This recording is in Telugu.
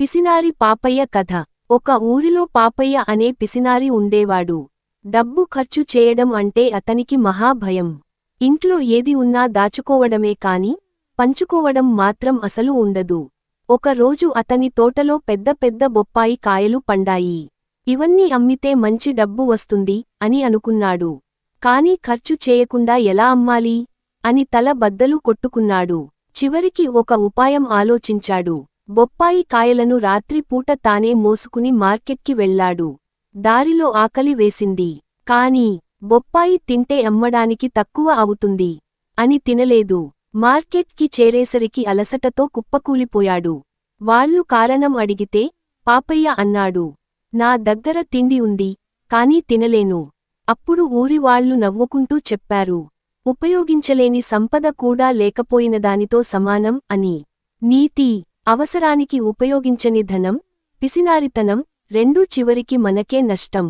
పిసినారి పాపయ్య కథ. ఒక ఊరిలో పాపయ్య అనే పిసినారి ఉండేవాడు. డబ్బు ఖర్చు చేయడం అంటే అతనికి మహాభయం ఇంట్లో ఏది ఉన్నా దాచుకోవడమే కాని పంచుకోవడం మాత్రం అసలు ఉండదు. ఒకరోజు అతని తోటలో పెద్ద పెద్ద బొప్పాయి కాయలు పండాయి. ఇవన్నీ అమ్మితే మంచి డబ్బు వస్తుంది అని అనుకున్నాడు. కాని ఖర్చు చేయకుండా ఎలా అమ్మాలి? అని తల బద్దలు కొట్టుకున్నాడు. చివరికి ఒక ఉపాయం ఆలోచించాడు. బొప్పాయి కాయలను రాత్రి పూట తానే మోసుకుని మార్కెట్కి వెళ్ళాడు దారిలో ఆకలి వేసింది. కాని బొప్పాయి తింటే అమ్మడానికి తక్కువ అవుతుంది అని తినలేదు. మార్కెట్కి చేరేసరికి అలసటతో కుప్పకూలిపోయాడు. వాళ్ళు కారణం అడిగితే పాపయ్య అన్నాడు. నా దగ్గర తిండి ఉంది కానీ తినలేను అప్పుడు ఊరివాళ్ళు నవ్వుకుంటూ చెప్పారు. ఉపయోగించలేని సంపద కూడా లేకపోయినదానితో సమానం అని. నీతి అవసరానికి ఉపయోగించని ధనం పిసినారితనం రెండూ చివరికి మనకే నష్టం.